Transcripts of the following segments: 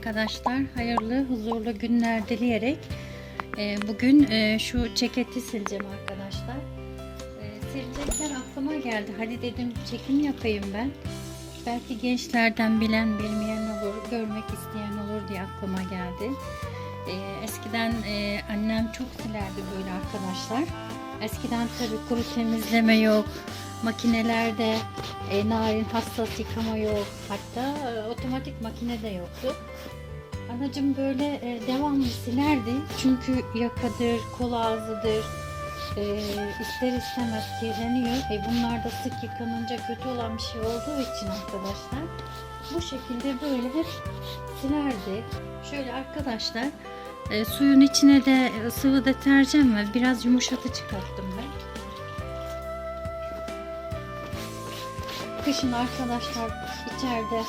arkadaşlar. Hayırlı, huzurlu günler dileyerek e, bugün e, şu ceketi sileceğim arkadaşlar. E, silecekler aklıma geldi. Hadi dedim çekim yapayım ben. Belki gençlerden bilen, bilmeyen olur, görmek isteyen olur diye aklıma geldi. E, eskiden annem çok silerdi böyle arkadaşlar. Eskiden tabii kuru temizleme yok. Makinelerde e, narin hassas yıkama yok. Hatta e, otomatik makine de yoktu. Anacım böyle e, devamlı silerdi. Çünkü yakadır, kol ağzıdır. E, ister istemez kirleniyor. E, bunlar da sık yıkanınca kötü olan bir şey olduğu için arkadaşlar. Bu şekilde böyle hep silerdi. Şöyle arkadaşlar e, suyun içine de sıvı deterjan ve biraz yumuşatıcı kattım ben. Kışın arkadaşlar içeride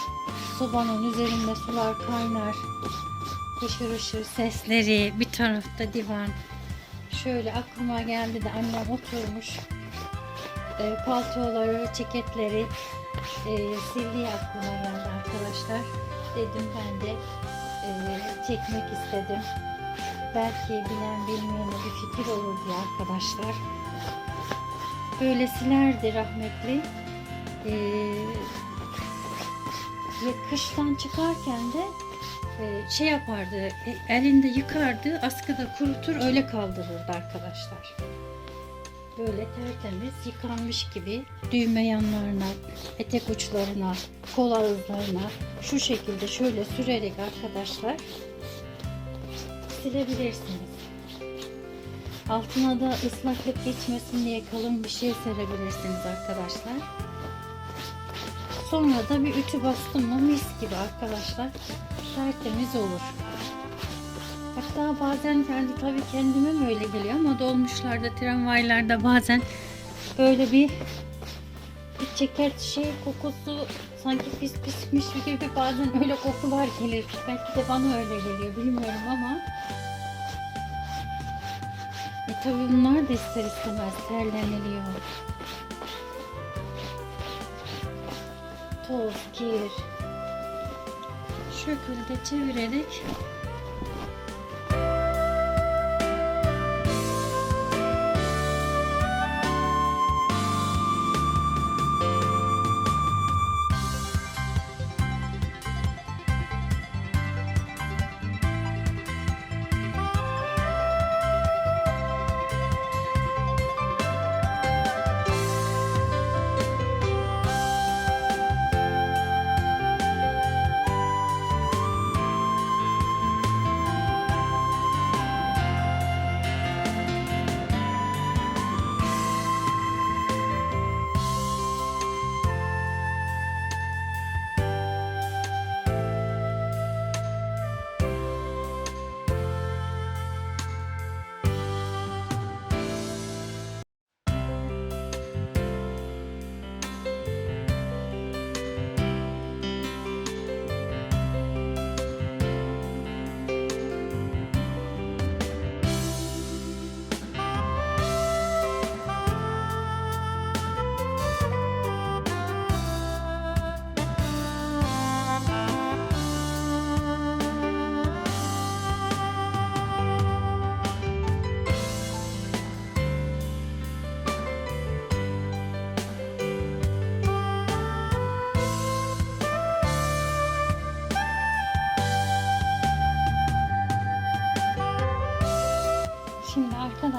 sobanın üzerinde sular kaynar. Hışır hışır sesleri, bir tarafta divan. Şöyle aklıma geldi de annem oturmuş. E, paltoları, ceketleri e, sildiği aklıma geldi arkadaşlar. Dedim ben de e, çekmek istedim. Belki bilen bilmeyene bir fikir olur diye arkadaşlar. Böyle silerdi rahmetli. Ee, ve kıştan çıkarken de e, şey yapardı, e, elinde yıkardı, askıda kurutur, öyle kaldırırdı arkadaşlar. Böyle tertemiz yıkanmış gibi düğme yanlarına, etek uçlarına, kol ağızlarına şu şekilde şöyle sürerek arkadaşlar silebilirsiniz. Altına da ıslaklık geçmesin diye kalın bir şey serebilirsiniz arkadaşlar. Sonra da bir ütü bastım mı mis gibi arkadaşlar tertemiz olur. Hatta bazen kendi tabii kendime mi öyle geliyor ama dolmuşlarda, tramvaylarda bazen böyle bir bir ceket şey kokusu sanki pis pismiş gibi bazen öyle kokular gelir. Belki de bana öyle geliyor bilmiyorum ama e tabii bunlar da ister istemez terleniliyor. Kir. Şu şekilde çevirerek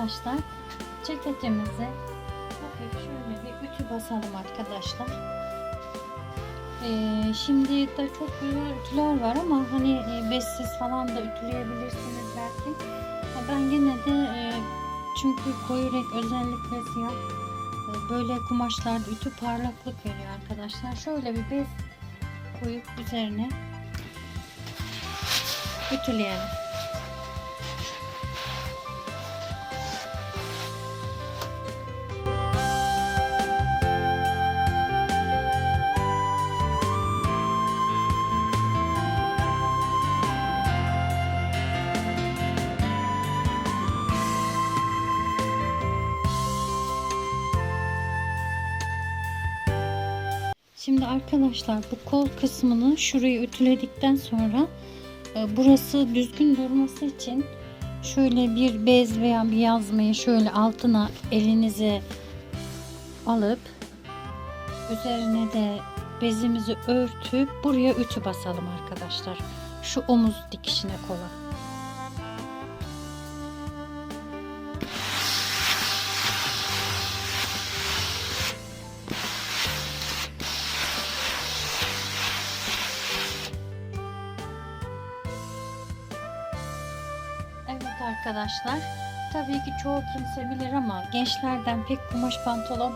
arkadaşlar ceketimize hafif şöyle bir ütü basalım arkadaşlar. Ee, şimdi de çok güzel ütüler var ama hani e, bezsiz falan da ütüleyebilirsiniz belki. Ben gene de e, çünkü koyu renk özellikle siyah e, böyle kumaşlarda ütü parlaklık veriyor arkadaşlar. Şöyle bir bez koyup üzerine ütüleyelim. Şimdi arkadaşlar bu kol kısmını şurayı ütüledikten sonra e, burası düzgün durması için şöyle bir bez veya bir yazmayı şöyle altına elinize alıp üzerine de bezimizi örtüp buraya ütü basalım arkadaşlar. Şu omuz dikişine kola. Arkadaşlar. Tabii ki çoğu kimse bilir ama gençlerden pek kumaş pantolon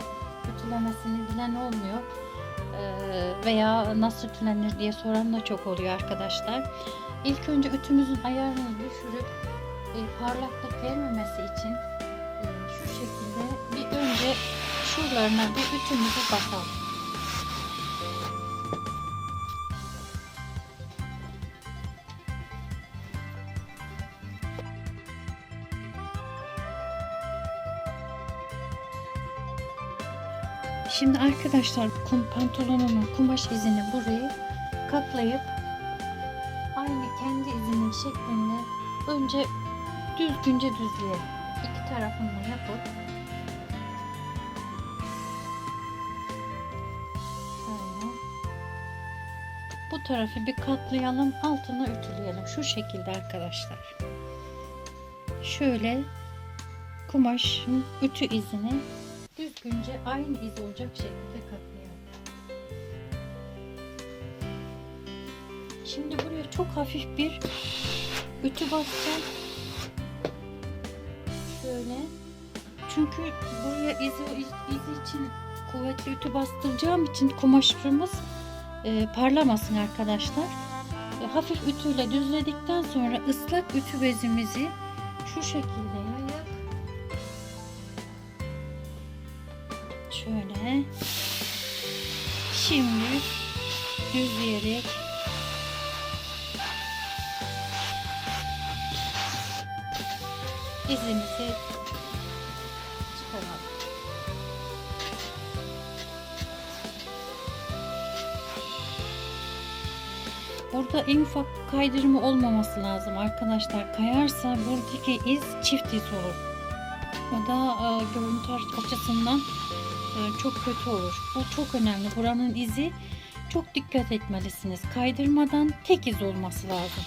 ütülemesini bilen olmuyor. Ee, veya nasıl ütülenir diye soran da çok oluyor arkadaşlar. İlk önce ütümüzün ayarını düşürüp e, parlaklık vermemesi için e, şu şekilde bir önce şuralarına bir ütümüzü basalım. Şimdi arkadaşlar kum pantolonunun kumaş izini burayı katlayıp aynı kendi izinin şeklinde önce düzgünce düzleyelim. İki tarafını yapıp şöyle bu tarafı bir katlayalım altına ütüleyelim şu şekilde arkadaşlar. Şöyle kumaşın ütü izini düzgünce aynı iz olacak şekilde katlayalım. Şimdi buraya çok hafif bir ütü basacağım. Şöyle. Çünkü buraya izi, iz, iz için kuvvetli ütü bastıracağım için kumaşımız e, parlamasın arkadaşlar. E, hafif ütüyle düzledikten sonra ıslak ütü bezimizi şu şekilde Şöyle. Şimdi düzleyerek izimizi çıkaralım. Burada en ufak kaydırma olmaması lazım arkadaşlar. Kayarsa buradaki iz çift iz olur. O da e, görüntü açısından çok kötü olur. Bu çok önemli. Buranın izi çok dikkat etmelisiniz. Kaydırmadan tek iz olması lazım.